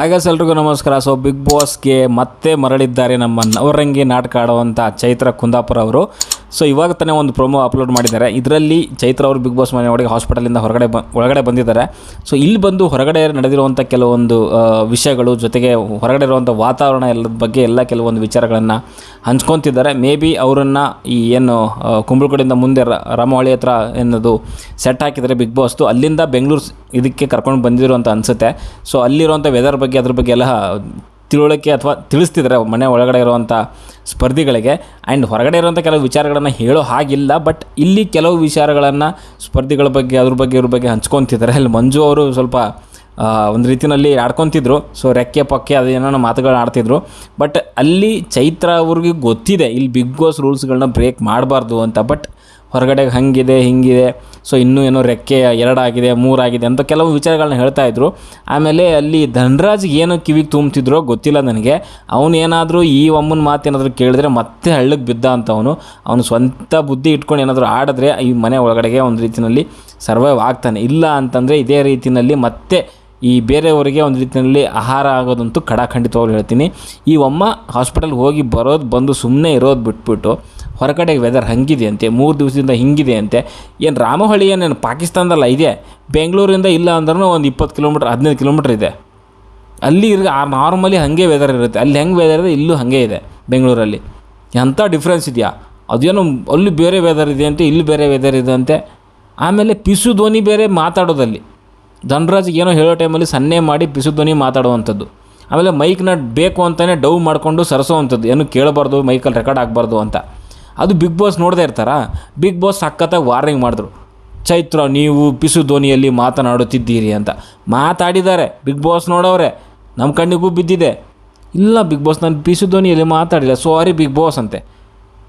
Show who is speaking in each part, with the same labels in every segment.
Speaker 1: ಹಾಗೆ ಎಲ್ರಿಗೂ ನಮಸ್ಕಾರ. ಸೊ ಬಿಗ್ ಬಾಸ್ಗೆ ಮತ್ತೆ ಮರಳಿದ್ದಾರೆ ನಮ್ಮ ನವರಂಗಿ ನಾಟಕ ಆಡುವಂಥ ಚೈತ್ರ ಕುಂದಾಪುರ ಅವರು. ಸೊ ಇವಾಗ ತಾನೇ ಒಂದು ಪ್ರೊಮೋ ಅಪ್ಲೋಡ್ ಮಾಡಿದ್ದಾರೆ. ಇದರಲ್ಲಿ ಚೈತ್ರ ಅವರು ಬಿಗ್ ಬಾಸ್ ಮನೆ ಒಳಗೆ ಹಾಸ್ಪಿಟಲಿಂದ ಹೊರಗಡೆ ಬ ಒಳಗಡೆ ಬಂದಿದ್ದಾರೆ. ಸೊ ಇಲ್ಲಿ ಬಂದು ಹೊರಗಡೆ ನಡೆದಿರುವಂಥ ಕೆಲವೊಂದು ವಿಷಯಗಳು ಜೊತೆಗೆ ಹೊರಗಡೆ ಇರುವಂಥ ವಾತಾವರಣ ಎಲ್ಲದ ಬಗ್ಗೆ ಎಲ್ಲ ಕೆಲವೊಂದು ವಿಚಾರಗಳನ್ನು ಹಂಚ್ಕೊತಿದ್ದಾರೆ. ಮೇ ಬಿ ಅವರನ್ನು ಈ ಏನು ಆ, ಕುಂಬಳಕೋಡಿಂದ ಮುಂದೆ ರಾಮವಳಿ ಹತ್ರ ಏನದು ಸೆಟ್ ಹಾಕಿದರೆ ಬಿಗ್ ಬಾಸ್ದು ಅಲ್ಲಿಂದ ಬೆಂಗಳೂರು ಇದಕ್ಕೆ ಕರ್ಕೊಂಡು ಬಂದಿರೋ ಅಂತ ಅನಿಸುತ್ತೆ. ಸೊ ಅಲ್ಲಿರುವಂಥ ವೆದರ್ ಬಗ್ಗೆ ಅದ್ರ ಬಗ್ಗೆ ಎಲ್ಲ ತಿಳುವಳಿಕೆ ಅಥವಾ ತಿಳಿಸ್ತಿದ್ದಾರೆ ಮನೆ ಒಳಗಡೆ ಇರುವಂಥ ಸ್ಪರ್ಧಿಗಳಿಗೆ. ಆ್ಯಂಡ್ ಹೊರಗಡೆ ಇರುವಂಥ ಕೆಲವು ವಿಚಾರಗಳನ್ನು ಹೇಳೋ ಹಾಗಿಲ್ಲ ಬಟ್ ಇಲ್ಲಿ ಕೆಲವು ವಿಚಾರಗಳನ್ನು ಸ್ಪರ್ಧಿಗಳ ಬಗ್ಗೆ, ಅದ್ರ ಬಗ್ಗೆ, ಇವ್ರ ಬಗ್ಗೆ ಹಂಚ್ಕೊತಿದ್ದಾರೆ. ಅಲ್ಲಿ ಮಂಜು ಅವರು ಸ್ವಲ್ಪ ಒಂದು ರೀತಿಯಲ್ಲಿ ಆಡ್ಕೊತಿದ್ರು. ಸೊ ರೆಕ್ಕೆ, ಪಕ್ಕೆ ಅದೇನೋ ಮಾತುಗಳನ್ನ ಆಡ್ತಿದ್ರು. ಬಟ್ ಅಲ್ಲಿ ಚೈತ್ರ ಅವ್ರಿಗೆ ಗೊತ್ತಿದೆ, ಇಲ್ಲಿ ಬಿಗ್ ಬಾಸ್ ರೂಲ್ಸ್ಗಳನ್ನ ಬ್ರೇಕ್ ಮಾಡಬಾರ್ದು ಅಂತ. ಬಟ್ ಹೊರಗಡೆ ಹಂಗಿದೆ, ಹಿಂಗಿದೆ, ಸೊ ಇನ್ನೂ ಏನೋ ರೆಕ್ಕೆ ಎರಡಾಗಿದೆ, ಮೂರಾಗಿದೆ ಅಂತ ಕೆಲವು ವಿಚಾರಗಳನ್ನ ಹೇಳ್ತಾ ಇದ್ರು. ಆಮೇಲೆ ಅಲ್ಲಿ ಧನರಾಜ್ ಏನು ಕಿವಿಗೆ ತುಂಬ್ತಿದ್ರೋ ಗೊತ್ತಿಲ್ಲ ನನಗೆ. ಅವನು ಏನಾದರೂ ಈ ಒಮ್ಮನ ಮಾತು ಏನಾದರೂ ಕೇಳಿದ್ರೆ ಮತ್ತೆ ಹಳ್ಳಕ್ಕೆ ಬಿದ್ದ ಅಂತ ಅವನು. ಅವನು ಸ್ವಂತ ಬುದ್ಧಿ ಇಟ್ಕೊಂಡು ಏನಾದರೂ ಆಡಿದ್ರೆ ಈ ಮನೆ ಒಳಗಡೆಗೆ ಒಂದು ರೀತಿಯಲ್ಲಿ ಸರ್ವೈವ್ ಆಗ್ತಾನೆ. ಇಲ್ಲ ಅಂತಂದರೆ ಇದೇ ರೀತಿಯಲ್ಲಿ ಮತ್ತೆ ಈ ಬೇರೆಯವರಿಗೆ ಒಂದು ರೀತಿಯಲ್ಲಿ ಆಹಾರ ಆಗೋದಂತೂ ಖಡಾಖಂಡಿತವಾಗಿ ಹೇಳ್ತೀನಿ. ಈ ಒಮ್ಮ ಹಾಸ್ಪಿಟಲ್ಗೆ ಹೋಗಿ ಬರೋದು ಬಂದು ಸುಮ್ಮನೆ ಇರೋದು ಬಿಟ್ಬಿಟ್ಟು ಹೊರಗಡೆ ವೆದರ್ ಹಂಗಿದೆ ಅಂತೆ ಮೂರು ದಿವಸದಿಂದ ಹಿಂಗಿದೆ ಅಂತೆ ಏನು ರಾಮಹಳ್ಳಿ ಏನೇನು ಪಾಕಿಸ್ತಾನದಲ್ಲ, ಇದೆ. ಬೆಂಗಳೂರಿಂದ ಇಲ್ಲ ಅಂದ್ರೂ ಒಂದು ಇಪ್ಪತ್ತು ಕಿಲೋಮೀಟ್ರ್, ಹದಿನೈದು ಕಿಲೋಮೀಟ್ರ್ ಇದೆ. ಅಲ್ಲಿ ನಾರ್ಮಲಿ ಹಾಗೆ ವೆದರ್ ಇರುತ್ತೆ. ಅಲ್ಲಿ ಹೆಂಗೆ ವೆದರ್ ಇದೆ, ಇಲ್ಲೂ ಹಾಗೆ ಇದೆ ಬೆಂಗಳೂರಲ್ಲಿ. ಎಂಥ ಡಿಫ್ರೆನ್ಸ್ ಇದೆಯಾ? ಅದೇನೋ ಅಲ್ಲಿ ಬೇರೆ ವೆದರ್ ಇದೆ ಅಂತೆ, ಇಲ್ಲಿ ಬೇರೆ ವೆದರ್ ಇದೆ ಅಂತೆ. ಆಮೇಲೆ ಪಿಸು ಧ್ವನಿ ಬೇರೆ ಮಾತಾಡೋದಲ್ಲಿ. ಧನರಾಜ್ಗೆ ಏನೋ ಹೇಳೋ ಟೈಮಲ್ಲಿ ಸನ್ನೆ ಮಾಡಿ ಪಿಸು ಧ್ವನಿ ಮಾತಾಡುವಂಥದ್ದು. ಆಮೇಲೆ ಮೈಕ್ನ ಬೇಕು ಅಂತಲೇ ಡೌ ಮಾಡಿಕೊಂಡು ಸರಿಸೋವಂಥದ್ದು. ಏನು ಕೇಳಬಾರ್ದು, ಮೈಕಲ್ಲಿ ರೆಕಾರ್ಡ್ ಆಗಬಾರ್ದು ಅಂತ. ಅದು ಬಿಗ್ ಬಾಸ್ ನೋಡದೇ ಇರ್ತಾರಾ? ಬಿಗ್ ಬಾಸ್ ಸಖತ್ತಾಗಿ ವಾರ್ನಿಂಗ್ ಮಾಡಿದ್ರು. ಚೈತ್ರ, ನೀವು ಪಿಸು ಧ್ವನಿಯಲ್ಲಿ ಮಾತನಾಡುತ್ತಿದ್ದೀರಿ ಅಂತ. ಮಾತಾಡಿದ್ದಾರೆ. ಬಿಗ್ ಬಾಸ್ ನೋಡೋರೆ ನಮ್ಮ ಕಣ್ಣಿಗೂ ಬಿದ್ದಿದೆ. ಇಲ್ಲ ಬಿಗ್ ಬಾಸ್ ನಾನು ಪಿಸು ಧ್ವನಿಯಲ್ಲಿ ಮಾತಾಡಿಲ್ಲ. ಸಾರಿ ಬಿಗ್ ಬಾಸ್ ಅಂತೆ.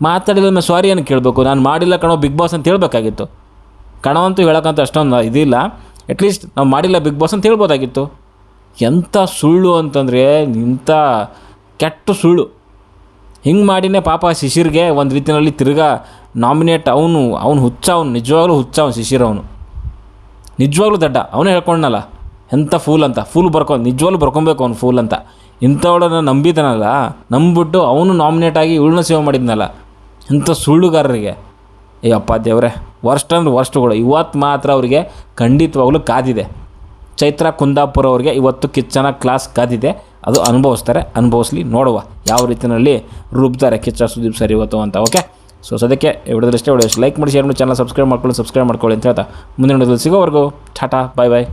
Speaker 1: ಮಾತಾಡಿದ ಮೇಲೆ ಸಾರಿ ಏನು ಕೇಳಬೇಕು. ನಾನು ಮಾಡಿಲ್ಲ ಕಣೋ ಬಿಗ್ ಬಾಸ್ ಅಂತ ಹೇಳ್ಬೇಕಾಗಿತ್ತು. ಕಣೋ ಅಂತೂ ಹೇಳೋಕ್ಕಂತ ಅಷ್ಟೊಂದು ಇದಿಲ್ಲ. ಅಟ್ಲೀಸ್ಟ್ ನಾವು ಮಾಡಿಲ್ಲ ಬಿಗ್ ಬಾಸ್ ಅಂತ ಹೇಳ್ಬೋದಾಗಿತ್ತು. ಎಂಥ ಸುಳ್ಳು ಅಂತಂದರೆ, ಇಂಥ ಕೆಟ್ಟ ಸುಳ್ಳು. ಹಿಂಗೆ ಮಾಡಿನೇ ಪಾಪ ಶಿಶಿರ್ಗೆ ಒಂದು ರೀತಿಯಲ್ಲಿ ತಿರ್ಗಾ ನಾಮಿನೇಟ್ ಅವನು ಅವನು ಹುಚ್ಚ ಅವನು, ನಿಜವಾಗ್ಲೂ ಹುಚ್ಚ ಅವನು ಶಿಶಿರ್ ಅವನು. ನಿಜವಾಗ್ಲೂ ದಡ್ಡ, ಅವನೇ ಹೇಳ್ಕೊಂಡನಲ್ಲ ಎಂಥ ಫೂಲ್ ಅಂತ ಫೂಲ್ ಬರ್ಕೊಂಡು ನಿಜವಾಗ್ಲೂ ಬರ್ಕೊಬೇಕು ಅವ್ನು ಫೂಲ್ ಅಂತ. ಇಂಥವಳನ್ನ ನಂಬಿದನಲ್ಲ, ನಂಬಿಬಿಟ್ಟು ಅವನು ನಾಮಿನೇಟ್ ಆಗಿ ಇವಳನ್ನ ಸೇವ್ ಮಾಡಿದ್ನಲ್ಲ ಇಂಥ ಸುಳ್ಳುಗಾರರಿಗೆ. ಏಯ್ಯಪ್ಪ ದೇವರೇ ವರ್ಸ್ಟ್ ಅಂದ್ರೆ ವರ್ಸ್ಟ್ಗಳು ಇವತ್ತು ಮಾತ್ರ ಅವರಿಗೆ ಖಂಡಿತವಾಗ್ಲೂ ಕಾದಿದೆ. ಚೈತ್ರ ಕುಂದಾಪುರ ಅವರಿಗೆ ಇವತ್ತು ಕಿಚ್ಚನ ಕ್ಲಾಸ್ ಕಾದಿದೆ. ಅದು ಅನುಭವಿಸ್ತಾರೆ, ಅನುಭವಿಸ್ಲಿ, ನೋಡುವ ಯಾವ ರೀತಿಯಲ್ಲಿ ರೂಪ್ತಾರೆ ಕಿಚ್ಚ ಸುದೀಪ್ ಸರ್ ಇವತ್ತು ಅಂತ ಓಕೆ ಸೊ ಸದ್ಯಕ್ಕೆ ವಿಡಿಯೋದಷ್ಟೇ ವಿಡಿಯೋ ಲೈಕ್ ಮಾಡಿ ಶೇರ್ ಮಾಡಿ ಚಾನಲ್ ಸಬ್ಸ್ಕ್ರೈಬ್ ಮಾಡ್ಕೊಳ್ಳಿ ಸಬ್ಸ್ಕ್ರೈಬ್ ಮಾಡ್ಕೊಳ್ಳಿ ಅಂತ ಹೇಳ್ತಾ ಮುಂದಿನ ಸಿಗೋವರೆಗೂ, ಟಾಟಾ ಬಾಯ್ ಬಾಯ್